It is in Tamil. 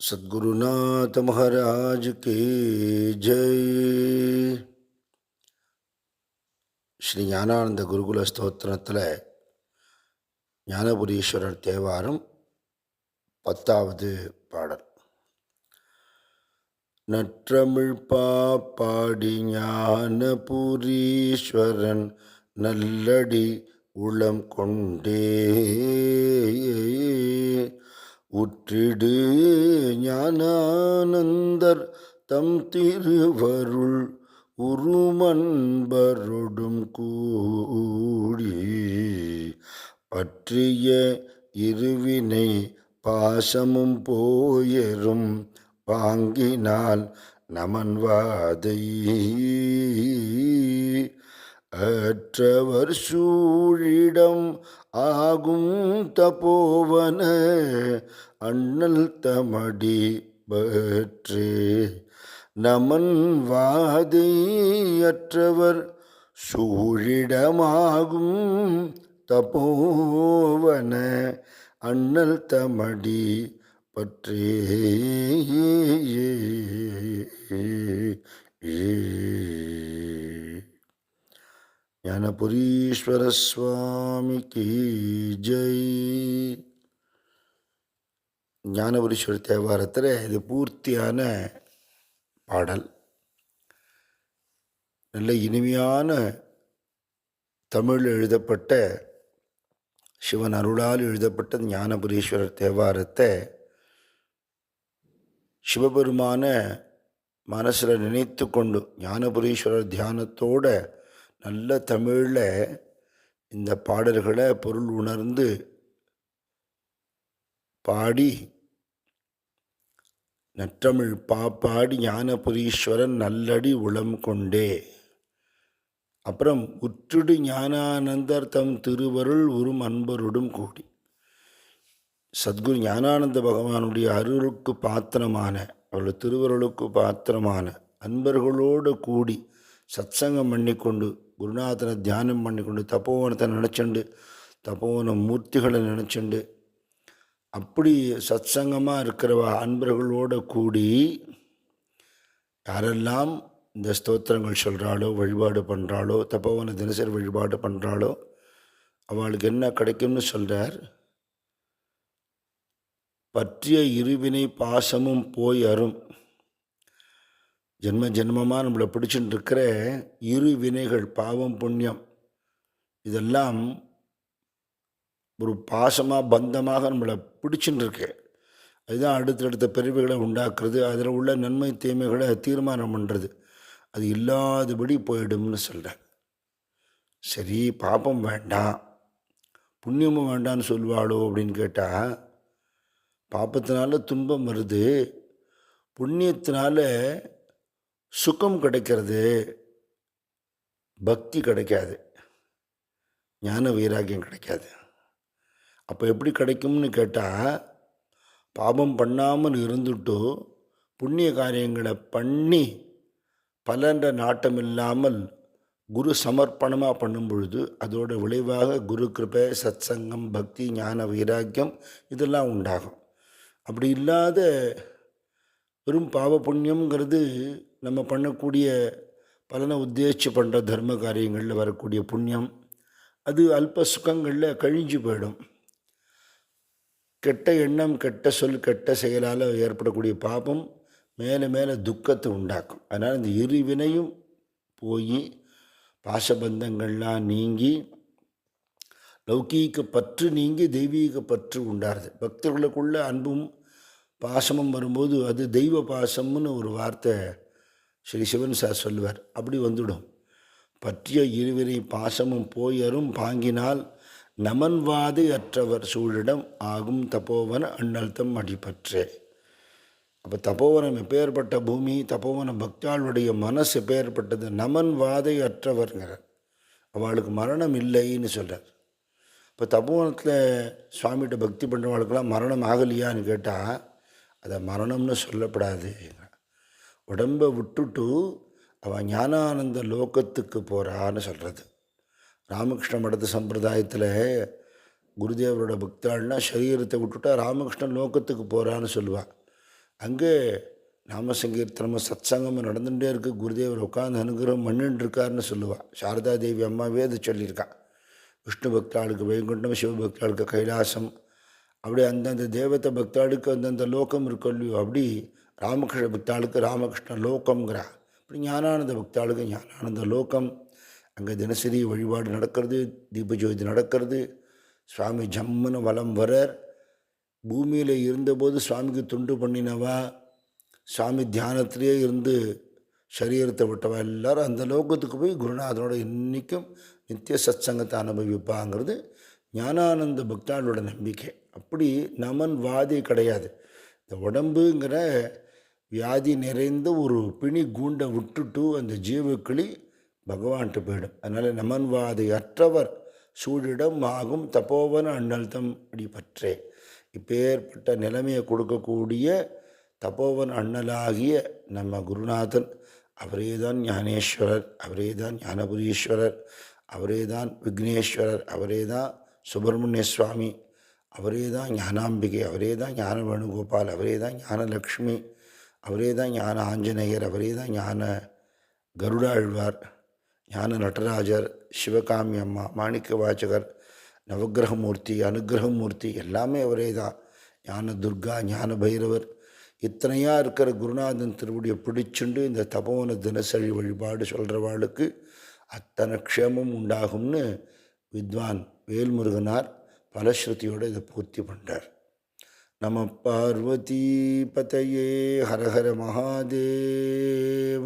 सद्गुरुनाथ महाराज की जय ஸ்ரீ ஞானானந்த குருகுல ஸ்தோத்திரத்தில் ஞானபுரீஸ்வரர் தேவாரம் பத்தாவது பாடல் நற்றமிழ் பாப்பாடி ஞானபுரீஸ்வரன் நல்லடி உளம் கொண்டே உற்றிடு ஞானானந்தர் தம் திருவருள் உருமன்பரொடும் கூடி பற்றிய இருவினை பாசமும் போயரும் பாங்கினால் நமன்வாதை. அற்றவர் சூழிடம் ஆகும் தபோவன அண்ணல் தமடி பற்றே. நமன் வாதையற்றவர் சூழிடமாகும் தபோவன அண்ணல் தமடி பற்றே. ஞானபுரீஸ்வர சுவாமிக்கு ஜெய். ஞானபுரீஸ்வரர் தேவாரத்தில் இது பூர்த்தியான பாடல். நல்ல இனிமையான தமிழ் எழுதப்பட்ட சிவன் அருளால் எழுதப்பட்ட ஞானபுரீஸ்வரர் தேவாரத்தை சிவபெருமான மனசில் நினைத்து கொண்டு ஞானபுரீஸ்வரர் தியானத்தோட நல்ல தமிழில் இந்த பாடல்களை பொருள் உணர்ந்து பாடி நற்றமிழ் பாப்பாடி ஞானபுரீஸ்வரன் நல்லடி உளம் கொண்டே. அப்புறம் உற்றுடு ஞானானந்தர் தம் திருவருள் உரும் அன்பருடும் கூடி. சத்குரு ஞானானந்த பகவானுடைய அருளுக்கு பாத்திரமான அவருடைய திருவருளுக்கு பாத்திரமான அன்பர்களோடு கூடி சத்சங்கம் பண்ணிக்கொண்டு குருநாதனை தியானம் பண்ணிக்கொண்டு தப்போவனத்தை நினச்சிண்டு தப்போவன மூர்த்திகளை நினச்சிண்டு அப்படி சத்சங்கமாக இருக்கிறவ அன்பர்களோடு கூடி யாரெல்லாம் இந்த ஸ்தோத்திரங்கள் சொல்கிறாளோ வழிபாடு பண்ணுறாளோ தப்போவன தினசரி வழிபாடு பண்ணுறாளோ அவளுக்கு என்ன கிடைக்கும்னு சொல்கிறார் பற்றிய இருவினை பாசமும் போய் அரும். ஜென்ம ஜென்மமாக நம்மளை பிடிச்சிட்டு இருக்கிற இரு வினைகள் பாவம் புண்ணியம் இதெல்லாம் ஒரு பாசமாக பந்தமாக நம்மளை பிடிச்சுன்னு இருக்கு அதுதான் அடுத்தடுத்த பிரிவுகளை உண்டாக்குறது அதில் உள்ள நன்மை தீமைகளை தீர்மானம் பண்ணுறது அது இல்லாதபடி போயிடும்னு சொல்கிறேன் சரி பாப்பம் வேண்டாம் புண்ணியமும் வேண்டான்னு சொல்லுவாளோ அப்படின்னு கேட்டால் பாப்பத்தினால துன்பம் வருது புண்ணியத்தினால சுகம் கிடைக்கிறது பக்தி கிடைக்காது ஞான வைராக்கியம் கிடைக்காது. அப்போ எப்படி கிடைக்கும்னு கேட்டால் பாபம் பண்ணாமல் இருந்துட்டு புண்ணிய காரியங்களை பண்ணி பலன்ற நாட்டம் இல்லாமல் குரு சமர்ப்பணமாக பண்ணும் பொழுது அதோட விளைவாக குரு கிருபை சத்சங்கம் பக்தி ஞான வைராக்கியம் இதெல்லாம் உண்டாகும். அப்படி இல்லாத வெறும் பாவ புண்ணியங்கிறது நம்ம பண்ணக்கூடிய பலனை உத்தேசித்து பண்ணுற தர்ம காரியங்களில் வரக்கூடிய புண்ணியம் அது அல்ப சுகங்களில் கழிஞ்சு போயிடும். கெட்ட எண்ணம் கெட்ட சொல் கெட்ட செயலால் ஏற்படக்கூடிய பாபம் மேலே மேலே துக்கத்தை உண்டாக்கும். அதனால் இந்த இருவினையும் போய் பாசபந்தங்கள்லாம் நீங்கி லௌகீக பற்று நீங்கி தெய்வீக பற்று உண்டாருது. பக்தர்களுக்குள்ள அன்பும் பாசமும் வரும்போது அது தெய்வ பாசம்னு ஒரு வார்த்தை ஸ்ரீ சிவன் சார் சொல்லுவார். அப்படி வந்துடும். பற்றிய இருவினை பாசமும் போயரும் பாங்கினால் நமன்வாது அற்றவர் சூழிடம் ஆகும் தபோவன அண்ணல்தம் அடிபற்றே. அப்போ தபோவனம் எப்பேற்பட்ட பூமி தபோவன பக்தாளுடைய மனசு எப்பேற்பட்டது? நமன் வாதை அற்றவர்ங்கிறார் அவளுக்கு மரணம் இல்லைன்னு சொல்கிறார் இப்போ தபோவனத்தில் சுவாமிகிட்ட பக்தி பண்ணுறவளுக்கெல்லாம் மரணம் ஆகலையான்னு கேட்டால் அதை மரணம்னு சொல்லப்படாது உடம்பை விட்டுட்டு அவன் ஞானானந்த லோகத்துக்கு போகிறான்னு சொல்கிறது ராமகிருஷ்ண மடத்து சம்பிரதாயத்தில் குருதேவரோட பக்தாள்னா சரீரத்தை விட்டுட்டா ராமகிருஷ்ணன் லோகத்துக்கு போகிறான்னு சொல்லுவாள் அங்கே நாம சங்கீர்த்தனமும் சத்சங்கமும் நடந்துகிட்டே இருக்குது குருதேவர் உட்காந்து அனுகிரகம் பண்ணிட்டு இருக்காருன்னு சொல்லுவாள் சாரதா தேவி அம்மாவே அது சொல்லியிருக்காள் விஷ்ணு பக்தாளுக்கு வைகுண்டம் சிவபக்தாளுக்கு கைலாசம். அப்படி அந்தந்த தேவத்தை பக்தாளுக்கு அந்தந்த லோகம் இருக்கும் இல்லையோ அப்படி ராமகிருஷ்ண பக்தாளுக்கு ராமகிருஷ்ண லோகங்கிறா அப்படி ஞானானந்த பக்தாளுக்கு ஞானானந்த லோகம். அங்கே தினசரி வழிபாடு நடக்கிறது தீபஜோதி நடக்கிறது. சுவாமி ஜம்முன்னு வலம் வரார் பூமியில் இருந்தபோது சுவாமிக்கு துண்டு பண்ணினவா? சுவாமி தியானத்திலே இருந்து சரீரத்தை விட்டவா? எல்லாரும் அந்த லோகத்துக்கு போய் குருநாதனோட இன்றைக்கும் நித்திய சத்சங்கத்தை அனுபவிப்பாங்கிறது. ஞானானந்த பக்தாளோட நம்பிக்கை. அப்படி நமன் வாதி கிடையாது. இந்த உடம்புங்கிற வியாதி நிறைந்த ஒரு பிணி கூண்டை விட்டுட்டு அந்த ஜீவக்கிளி பகவான்கிட்ட போயிடும். அதனால் நமன்வாதி அற்றவர் சூழிடம் ஆகும் தப்போவன அண்ணல்தம் அடி பற்றே. இப்பேற்பட்ட நிலைமையை கொடுக்கக்கூடிய தப்போவன் அண்ணலாகிய நம்ம குருநாதன் அவரே தான் ஞானேஸ்வரர் அவரே தான் ஞானபுரீஸ்வரர் அவரே தான் விக்னேஸ்வரர் அவரே தான் சுப்பிரமணிய சுவாமி அவரே தான் ஞானாம்பிகை அவரே தான் ஞான வேணுகோபால் அவரே தான் ஞானலக்ஷ்மி அவரே தான் ஞான ஆஞ்சநேயர் அவரே தான் ஞான கருடாழ்வார் ஞான நடராஜர் சிவகாமி அம்மா மாணிக்க வாச்சகர் நவகிரகமூர்த்தி அனுகிரகமூர்த்தி எல்லாமே அவரே தான். ஞான துர்கா ஞான பைரவர். இத்தனையாக இருக்கிற குருநாதன் திருவடியை பிடிச்சுண்டு இந்த தபோவன தினசரி வழிபாடு சொல்கிறவாளுக்கு அத்தனை க்ஷேமம் உண்டாகும்னு வித்வான் வேல்முருகனார் பலஸ்ருதியோடு இதை பூர்த்தி பண்ணுறார் நம பார்வதி பதையே ஹரஹர மகாதேவ.